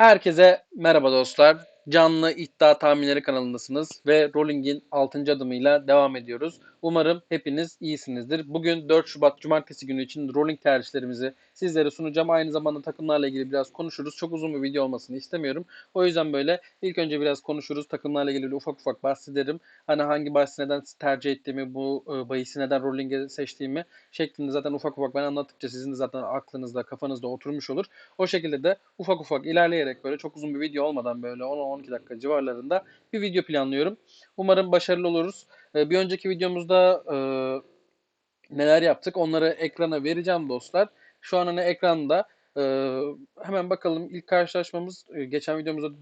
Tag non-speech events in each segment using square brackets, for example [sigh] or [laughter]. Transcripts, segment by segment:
Herkese merhaba dostlar. Canlı iddia tahminleri kanalındasınız ve Rolling'in 6. adımıyla devam ediyoruz. Umarım hepiniz iyisinizdir. Bugün 4 Şubat Cumartesi günü için Rolling tercihlerimizi sizlere sunacağım. Aynı zamanda takımlarla ilgili biraz konuşuruz. Çok uzun bir video olmasını istemiyorum. O yüzden böyle ilk önce biraz konuşuruz. Takımlarla ilgili ufak ufak bahsederim. Hani hangi bahsi neden tercih ettiğimi, bu e, bahisi neden Rolling'e seçtiğimi şeklinde zaten ufak ufak ben anlattıkça sizin de zaten aklınızda, kafanızda oturmuş olur. O şekilde de ufak ufak ilerleyerek böyle çok uzun bir video olmadan böyle 10-12 dakika civarlarında bir video planlıyorum. Umarım başarılı oluruz. Ee, bir önceki videomuzda e, neler yaptık onları ekrana vereceğim dostlar. Şu an hani ekranda e, hemen bakalım. İlk karşılaşmamız geçen videomuzda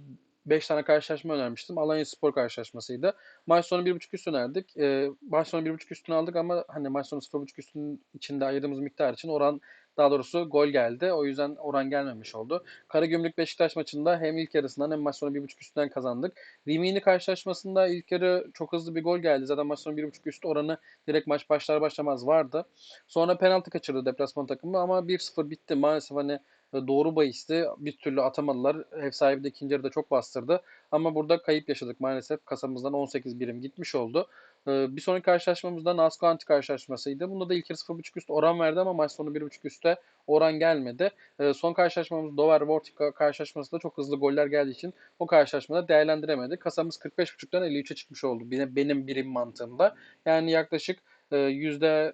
5 tane karşılaşma önermiştim. Alanya Spor karşılaşmasıydı. Maç sonu 1.5 üst önerdik. E, maç sonu 1.5 üstünü aldık ama hani maç sonu 0.5 üstünün içinde ayırdığımız miktar için oran daha doğrusu gol geldi. O yüzden oran gelmemiş oldu. Karagümrük Beşiktaş maçında hem ilk yarısından hem maç sonu 1.5 üstünden kazandık. Rimini karşılaşmasında ilk yarı çok hızlı bir gol geldi. Zaten maç sonu 1.5 üst oranı direkt maç başlar başlamaz vardı. Sonra penaltı kaçırdı deplasman takımı ama 1-0 bitti. Maalesef hani doğru bahisti. Bir türlü atamadılar. Ev sahibi de ikinci yarıda çok bastırdı. Ama burada kayıp yaşadık maalesef. Kasamızdan 18 birim gitmiş oldu. Ee, bir sonraki karşılaşmamızda Nasko Anti karşılaşmasıydı. Bunda da ilk yarı 0.5 üst oran verdi ama maç sonu 1.5 üstte oran gelmedi. Ee, son karşılaşmamız Dover Vortic karşılaşmasında çok hızlı goller geldiği için o karşılaşmada değerlendiremedi. Kasamız 45.5'tan 53'e çıkmış oldu benim birim mantığımda. Yani yaklaşık yüzde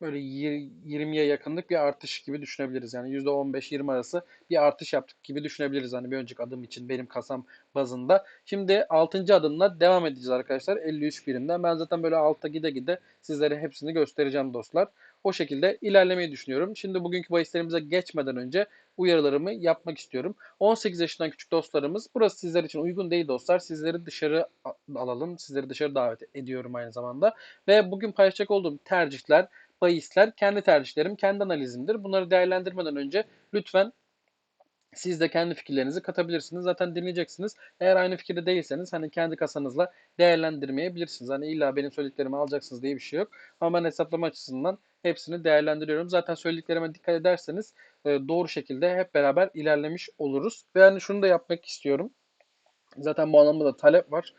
böyle 20'ye yakınlık bir artış gibi düşünebiliriz. Yani %15-20 arası bir artış yaptık gibi düşünebiliriz. Hani bir önceki adım için benim kasam bazında. Şimdi 6. adımla devam edeceğiz arkadaşlar. 53 birimden. Ben zaten böyle altta gide gide sizlere hepsini göstereceğim dostlar. O şekilde ilerlemeyi düşünüyorum. Şimdi bugünkü bahislerimize geçmeden önce uyarılarımı yapmak istiyorum. 18 yaşından küçük dostlarımız burası sizler için uygun değil dostlar. Sizleri dışarı alalım. Sizleri dışarı davet ediyorum aynı zamanda. Ve bugün paylaşacak olduğum tercihler bahisler kendi tercihlerim, kendi analizimdir. Bunları değerlendirmeden önce lütfen siz de kendi fikirlerinizi katabilirsiniz. Zaten dinleyeceksiniz. Eğer aynı fikirde değilseniz hani kendi kasanızla değerlendirmeyebilirsiniz. Hani illa benim söylediklerimi alacaksınız diye bir şey yok. Ama ben hesaplama açısından hepsini değerlendiriyorum. Zaten söylediklerime dikkat ederseniz e, doğru şekilde hep beraber ilerlemiş oluruz. Ve hani şunu da yapmak istiyorum. Zaten bu anlamda da talep var.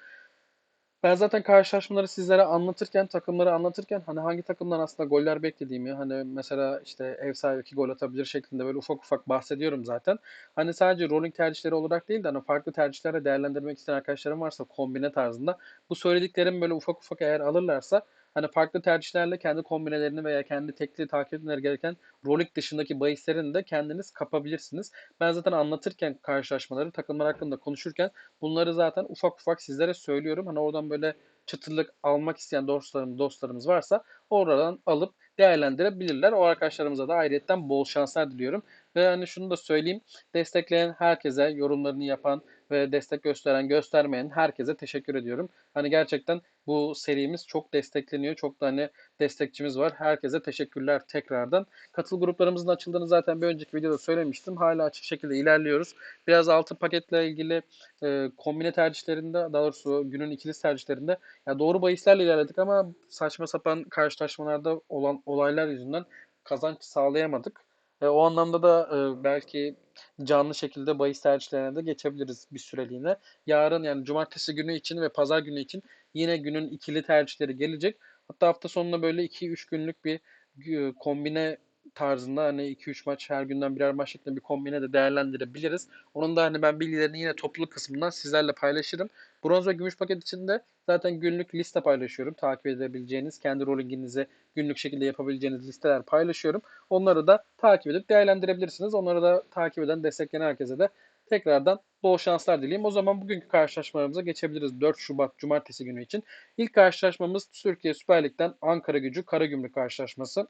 Ben zaten karşılaşmaları sizlere anlatırken, takımları anlatırken hani hangi takımdan aslında goller beklediğimi, hani mesela işte ev sahibi iki gol atabilir şeklinde böyle ufak ufak bahsediyorum zaten. Hani sadece rolling tercihleri olarak değil de hani farklı tercihlerle değerlendirmek isteyen arkadaşlarım varsa kombine tarzında bu söylediklerim böyle ufak ufak eğer alırlarsa hani farklı tercihlerle kendi kombinelerini veya kendi tekli takip etmeleri gereken rolik dışındaki bahislerini de kendiniz kapabilirsiniz. Ben zaten anlatırken karşılaşmaları, takımlar hakkında konuşurken bunları zaten ufak ufak sizlere söylüyorum. Hani oradan böyle çıtırlık almak isteyen dostlarım, dostlarımız varsa oradan alıp değerlendirebilirler. O arkadaşlarımıza da ayrıyetten bol şanslar diliyorum. Ve hani şunu da söyleyeyim. Destekleyen herkese, yorumlarını yapan ve destek gösteren, göstermeyen herkese teşekkür ediyorum. Hani gerçekten bu serimiz çok destekleniyor. Çok da hani destekçimiz var. Herkese teşekkürler tekrardan. Katıl gruplarımızın açıldığını zaten bir önceki videoda söylemiştim. Hala açık şekilde ilerliyoruz. Biraz altı paketle ilgili e, kombine tercihlerinde, daha doğrusu günün ikili tercihlerinde ya doğru bahislerle ilerledik ama saçma sapan karşılaşmalarda olan olaylar yüzünden kazanç sağlayamadık. E, o anlamda da e, belki canlı şekilde bahis tercihlerine de geçebiliriz bir süreliğine. Yarın yani cumartesi günü için ve pazar günü için yine günün ikili tercihleri gelecek. Hatta hafta sonunda böyle 2-3 günlük bir e, kombine tarzında hani 2-3 maç her günden birer maç şeklinde bir kombine de değerlendirebiliriz. Onun da hani ben bilgilerini yine topluluk kısmından sizlerle paylaşırım. Bronz ve gümüş paket içinde zaten günlük liste paylaşıyorum. Takip edebileceğiniz, kendi rollinginizi günlük şekilde yapabileceğiniz listeler paylaşıyorum. Onları da takip edip değerlendirebilirsiniz. Onları da takip eden, destekleyen herkese de tekrardan bol şanslar dileyim. O zaman bugünkü karşılaşmalarımıza geçebiliriz 4 Şubat Cumartesi günü için. İlk karşılaşmamız Türkiye Süper Lig'den Ankara Gücü Karagümrük karşılaşması.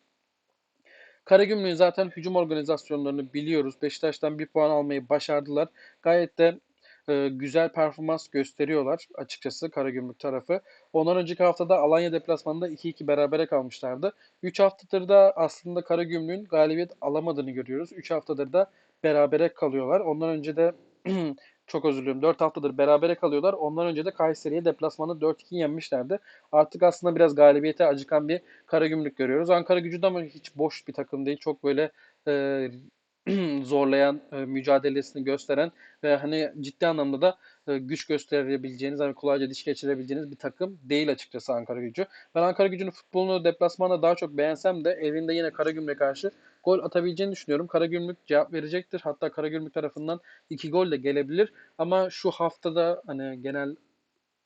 Karagümrük'ün zaten hücum organizasyonlarını biliyoruz. Beşiktaş'tan bir puan almayı başardılar. Gayet de e, güzel performans gösteriyorlar açıkçası Karagümrük tarafı. Ondan önceki haftada Alanya deplasmanında 2-2 berabere kalmışlardı. 3 haftadır da aslında Karagümrük'ün galibiyet alamadığını görüyoruz. 3 haftadır da berabere kalıyorlar. Ondan önce de [clears throat] çok özür diliyorum. 4 haftadır berabere kalıyorlar. Ondan önce de Kayseri'ye deplasmanda 4-2 yenmişlerdi. Artık aslında biraz galibiyete acıkan bir Karagümrük görüyoruz. Ankara gücü de ama hiç boş bir takım değil. Çok böyle e, [clears throat] zorlayan, e, mücadelesini gösteren ve hani ciddi anlamda da e, güç gösterebileceğiniz, hani kolayca diş geçirebileceğiniz bir takım değil açıkçası Ankara Gücü. Ben Ankara Gücü'nün futbolunu deplasmanda daha çok beğensem de evinde yine Karagümrük'e karşı gol atabileceğini düşünüyorum. Karagümrük cevap verecektir. Hatta Karagümrük tarafından iki gol de gelebilir. Ama şu haftada hani genel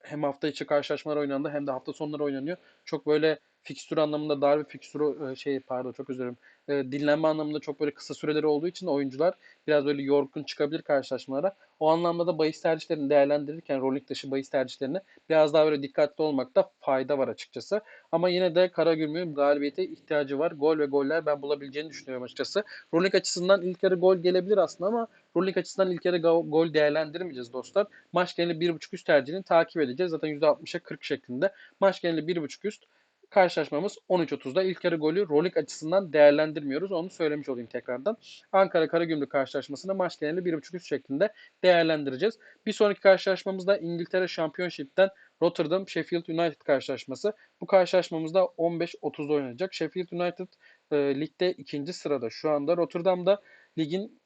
hem hafta içi karşılaşmalar oynandı hem de hafta sonları oynanıyor. Çok böyle fikstür anlamında dar bir fikstür şey pardon çok özür dilerim. E, dinlenme anlamında çok böyle kısa süreleri olduğu için oyuncular biraz böyle yorgun çıkabilir karşılaşmalara. O anlamda da bahis tercihlerini değerlendirirken rolling dışı bahis tercihlerini biraz daha böyle dikkatli olmakta fayda var açıkçası. Ama yine de Karagümrük'ün galibiyete ihtiyacı var. Gol ve goller ben bulabileceğini düşünüyorum açıkçası. Rolling açısından ilk yarı gol gelebilir aslında ama rolling açısından ilk yarı gol değerlendirmeyeceğiz dostlar. Maç geneli 1.5 üst tercihini takip edeceğiz. Zaten %60'a 40 şeklinde. Maç geneli 1.5 üst karşılaşmamız 13.30'da. İlk yarı golü Rolik açısından değerlendirmiyoruz. Onu söylemiş olayım tekrardan. Ankara Karagümrük karşılaşmasını maç geneli 1.5 üst şeklinde değerlendireceğiz. Bir sonraki karşılaşmamızda İngiltere Championship'ten Rotterdam Sheffield United karşılaşması. Bu karşılaşmamızda 15.30'da oynanacak. Sheffield United e, ligde ikinci sırada şu anda. Rotterdam'da ligin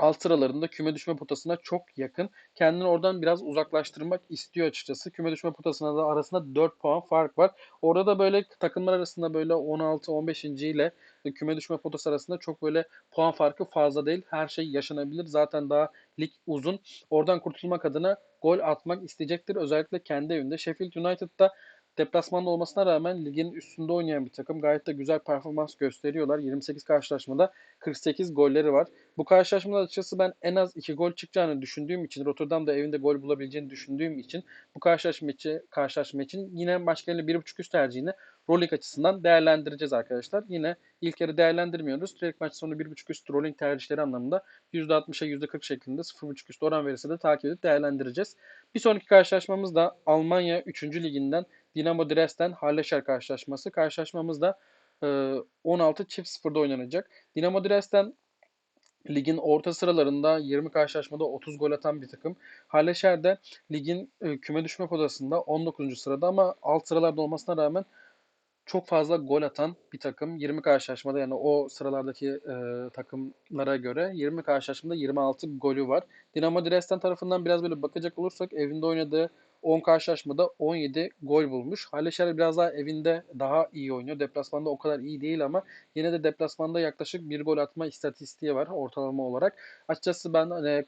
alt sıralarında küme düşme potasına çok yakın. Kendini oradan biraz uzaklaştırmak istiyor açıkçası. Küme düşme potasına da arasında 4 puan fark var. Orada da böyle takımlar arasında böyle 16-15. ile küme düşme potası arasında çok böyle puan farkı fazla değil. Her şey yaşanabilir. Zaten daha lig uzun. Oradan kurtulmak adına gol atmak isteyecektir. Özellikle kendi evinde. Sheffield United'da Deplasmanda olmasına rağmen ligin üstünde oynayan bir takım. Gayet de güzel performans gösteriyorlar. 28 karşılaşmada 48 golleri var. Bu karşılaşmada açıkçası ben en az 2 gol çıkacağını düşündüğüm için, Rotterdam'da evinde gol bulabileceğini düşündüğüm için bu karşılaşma için, karşılaşma için yine geneli 1.5 üst tercihini rolling açısından değerlendireceğiz arkadaşlar. Yine ilk yarı değerlendirmiyoruz. Direkt maç sonu 1.5 üst rolling tercihleri anlamında %60'a %40 şeklinde 0.5 üst oran verirse de takip edip değerlendireceğiz. Bir sonraki karşılaşmamız da Almanya 3. liginden Dinamo Dresden Halleşer karşılaşması. Karşılaşmamız da 16 çift sıfırda oynanacak. Dinamo Dresden ligin orta sıralarında 20 karşılaşmada 30 gol atan bir takım. Halleşer de ligin küme düşme potasında 19. sırada ama alt sıralarda olmasına rağmen çok fazla gol atan bir takım. 20 karşılaşmada yani o sıralardaki e, takımlara göre 20 karşılaşmada 26 golü var. Dinamo Dresden tarafından biraz böyle bakacak olursak evinde oynadığı 10 karşılaşmada 17 gol bulmuş. Halleşer biraz daha evinde daha iyi oynuyor. Deplasmanda o kadar iyi değil ama yine de deplasmanda yaklaşık bir gol atma istatistiği var ortalama olarak. Açıkçası ben hani,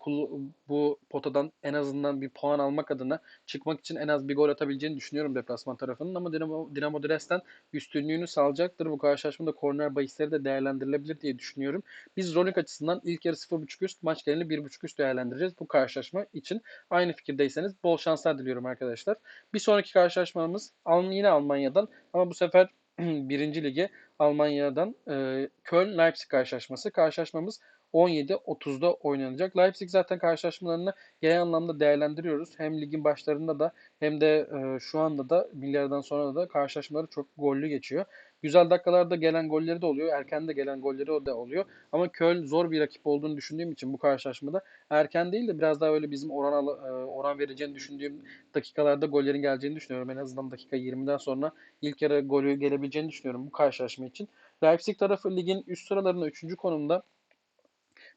bu potadan en azından bir puan almak adına çıkmak için en az bir gol atabileceğini düşünüyorum deplasman tarafının ama Dinamo, Dinamo Dresden üstünlüğünü sağlayacaktır. Bu karşılaşmada korner bahisleri de değerlendirilebilir diye düşünüyorum. Biz rolling açısından ilk yarı 0.5 üst, maç geneli 1.5 üst değerlendireceğiz bu karşılaşma için. Aynı fikirdeyseniz bol şanslar diliyorum ediyorum arkadaşlar. Bir sonraki karşılaşmamız yine Almanya'dan ama bu sefer [clears throat] birinci ligi Almanya'dan e, Köln-Leipzig karşılaşması. Karşılaşmamız 17.30'da oynanacak. Leipzig zaten karşılaşmalarını genel anlamda değerlendiriyoruz. Hem ligin başlarında da hem de e, şu anda da milyardan sonra da karşılaşmaları çok gollü geçiyor. Güzel dakikalarda gelen golleri de oluyor. Erken de gelen golleri de oluyor. Ama Köln zor bir rakip olduğunu düşündüğüm için bu karşılaşmada erken değil de biraz daha öyle bizim oran e, oran vereceğini düşündüğüm dakikalarda gollerin geleceğini düşünüyorum. En azından dakika 20'den sonra ilk yarı golü gelebileceğini düşünüyorum bu karşılaşma için. Leipzig tarafı ligin üst sıralarında 3. konumda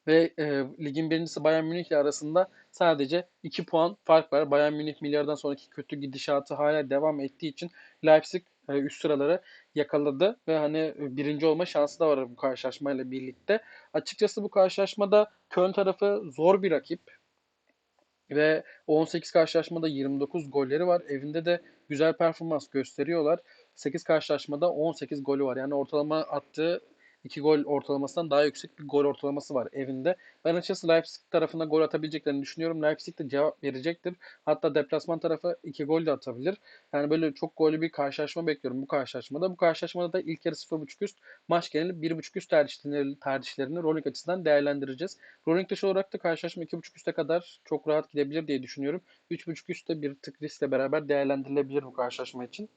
ve e, ligin birincisi Bayern Münih ile arasında sadece 2 puan fark var. Bayern Münih milyardan sonraki kötü gidişatı hala devam ettiği için Leipzig üst sıraları yakaladı ve hani e, birinci olma şansı da var bu karşılaşmayla birlikte. Açıkçası bu karşılaşmada Köln tarafı zor bir rakip ve 18 karşılaşmada 29 golleri var. Evinde de güzel performans gösteriyorlar. 8 karşılaşmada 18 golü var. Yani ortalama attığı 2 gol ortalamasından daha yüksek bir gol ortalaması var evinde. Ben açıkçası Leipzig tarafına gol atabileceklerini düşünüyorum. Leipzig de cevap verecektir. Hatta deplasman tarafı 2 gol de atabilir. Yani böyle çok golü bir karşılaşma bekliyorum bu karşılaşmada. Bu karşılaşmada da ilk yarı 0.5 üst, maç geneli 1.5 üst tercihlerini, tercihlerini Rolling açısından değerlendireceğiz. Rolling dışı olarak da karşılaşma 2.5 üste kadar çok rahat gidebilir diye düşünüyorum. 3.5 üstte bir tık riskle beraber değerlendirilebilir bu karşılaşma için.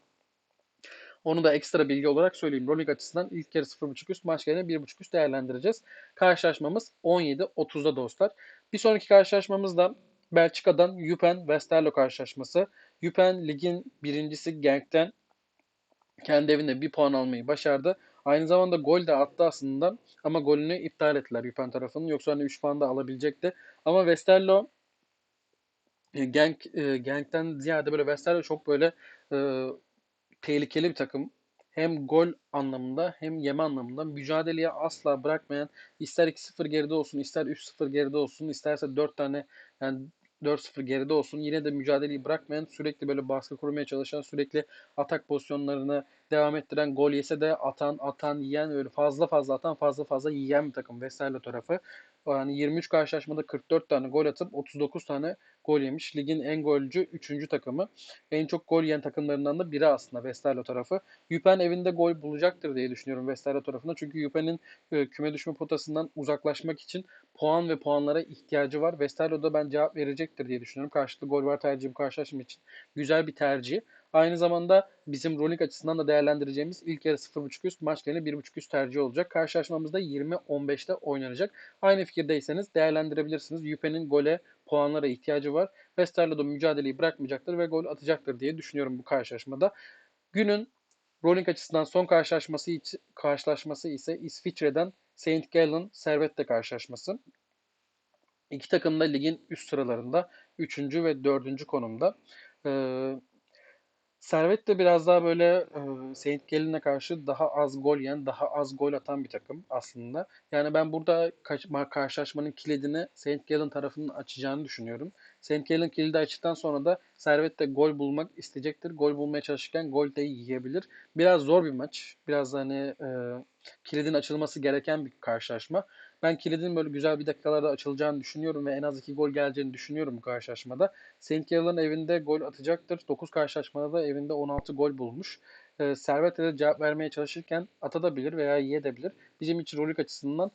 Onu da ekstra bilgi olarak söyleyeyim. Rolling açısından ilk yarı 0.5 üst, maç gelene 1.5 üst değerlendireceğiz. Karşılaşmamız 17.30'da dostlar. Bir sonraki karşılaşmamız da Belçika'dan Jupen Westerlo karşılaşması. Jupen ligin birincisi Genk'ten kendi evinde bir puan almayı başardı. Aynı zamanda gol de attı aslında ama golünü iptal ettiler Juven tarafının. Yoksa hani 3 puan da alabilecekti. Ama Westerlo e, Genk, e, Genk'ten ziyade böyle Westerlo çok böyle e, tehlikeli bir takım. Hem gol anlamında hem yeme anlamında mücadeleye asla bırakmayan ister 2-0 geride olsun ister 3-0 geride olsun isterse 4 tane yani 4-0 geride olsun yine de mücadeleyi bırakmayan sürekli böyle baskı kurmaya çalışan sürekli atak pozisyonlarını devam ettiren gol yese de atan atan yiyen öyle fazla fazla atan fazla fazla yiyen bir takım Westerlo tarafı. Yani 23 karşılaşmada 44 tane gol atıp 39 tane gol yemiş. Ligin en golcü 3. takımı. En çok gol yiyen takımlarından da biri aslında Westerlo tarafı. Jupen evinde gol bulacaktır diye düşünüyorum Westerlo tarafında. Çünkü Jupen'in e, küme düşme potasından uzaklaşmak için puan ve puanlara ihtiyacı var. Westerlo da ben cevap verecektir diye düşünüyorum. Karşılıklı gol var tercihi bu karşılaşma için. Güzel bir tercih. Aynı zamanda bizim rolling açısından da değerlendireceğimiz ilk yarı 0.5 üst, maç geneli 1.5 üst tercih olacak. Karşılaşmamızda 20-15'te oynanacak. Aynı fikirdeyseniz değerlendirebilirsiniz. Yüpe'nin gole, puanlara ihtiyacı var. Westerlo mücadeleyi bırakmayacaktır ve gol atacaktır diye düşünüyorum bu karşılaşmada. Günün rolling açısından son karşılaşması, karşılaşması ise İsviçre'den Saint Gallen Servette karşılaşması. İki takım da ligin üst sıralarında 3. ve 4. konumda. Ee, Servet de biraz daha böyle e, Saint Gallen'e karşı daha az gol yiyen, daha az gol atan bir takım aslında. Yani ben burada karşılaşmanın kilidini Saint Gallen tarafının açacağını düşünüyorum. Saint Gallen kilidi açtıktan sonra da Servet de gol bulmak isteyecektir. Gol bulmaya çalışırken gol de yiyebilir. Biraz zor bir maç. Biraz hani e, kilidin açılması gereken bir karşılaşma. Ben kilidin böyle güzel bir dakikalarda açılacağını düşünüyorum ve en az 2 gol geleceğini düşünüyorum bu karşılaşmada. St. Gallen evinde gol atacaktır. 9 karşılaşmada da evinde 16 gol bulmuş. Ee, Servet'e de cevap vermeye çalışırken atabilir veya yiyebilir. Bizim için rolik açısından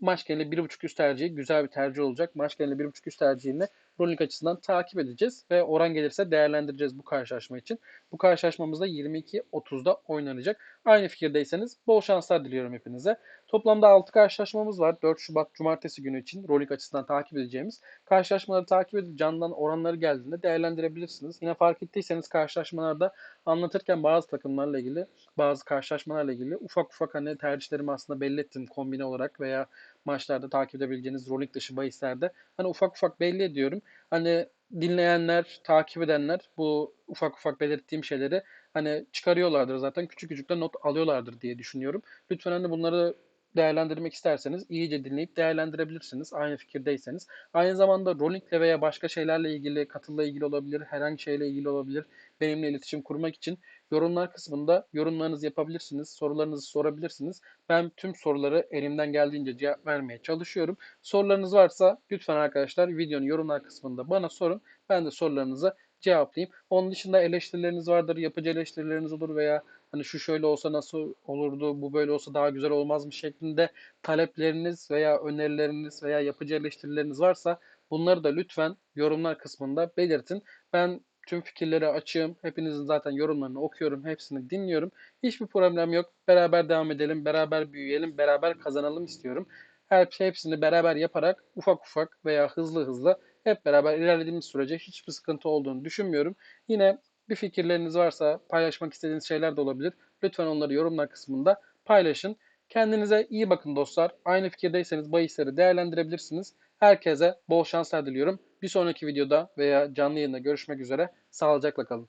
maç geneli 1.5 üst tercihi güzel bir tercih olacak. Maç geneli 1.5 üst tercihini Rolling açısından takip edeceğiz ve oran gelirse değerlendireceğiz bu karşılaşma için. Bu karşılaşmamızda 22.30'da oynanacak. Aynı fikirdeyseniz bol şanslar diliyorum hepinize. Toplamda 6 karşılaşmamız var. 4 Şubat Cumartesi günü için Rolling açısından takip edeceğimiz. Karşılaşmaları takip edip candan oranları geldiğinde değerlendirebilirsiniz. Yine fark ettiyseniz karşılaşmalarda anlatırken bazı takımlarla ilgili, bazı karşılaşmalarla ilgili ufak ufak hani tercihlerimi aslında belli ettim kombine olarak veya maçlarda takip edebileceğiniz rolling dışı bahislerde. Hani ufak ufak belli ediyorum. Hani dinleyenler, takip edenler bu ufak ufak belirttiğim şeyleri hani çıkarıyorlardır zaten. Küçük küçük de not alıyorlardır diye düşünüyorum. Lütfen hani bunları değerlendirmek isterseniz iyice dinleyip değerlendirebilirsiniz. Aynı fikirdeyseniz. Aynı zamanda rollingle veya başka şeylerle ilgili, katılla ilgili olabilir, herhangi şeyle ilgili olabilir. Benimle iletişim kurmak için yorumlar kısmında yorumlarınızı yapabilirsiniz. Sorularınızı sorabilirsiniz. Ben tüm soruları elimden geldiğince cevap vermeye çalışıyorum. Sorularınız varsa lütfen arkadaşlar videonun yorumlar kısmında bana sorun. Ben de sorularınızı cevaplayayım. Onun dışında eleştirileriniz vardır, yapıcı eleştirileriniz olur veya hani şu şöyle olsa nasıl olurdu, bu böyle olsa daha güzel olmaz mı şeklinde talepleriniz veya önerileriniz veya yapıcı eleştirileriniz varsa bunları da lütfen yorumlar kısmında belirtin. Ben tüm fikirleri açığım. Hepinizin zaten yorumlarını okuyorum, hepsini dinliyorum. Hiçbir problem yok. Beraber devam edelim, beraber büyüyelim, beraber kazanalım istiyorum. Her şey hepsini beraber yaparak ufak ufak veya hızlı hızlı hep beraber ilerlediğimiz sürece hiçbir sıkıntı olduğunu düşünmüyorum. Yine bir fikirleriniz varsa paylaşmak istediğiniz şeyler de olabilir. Lütfen onları yorumlar kısmında paylaşın. Kendinize iyi bakın dostlar. Aynı fikirdeyseniz bahisleri değerlendirebilirsiniz. Herkese bol şanslar diliyorum. Bir sonraki videoda veya canlı yayında görüşmek üzere. Sağlıcakla kalın.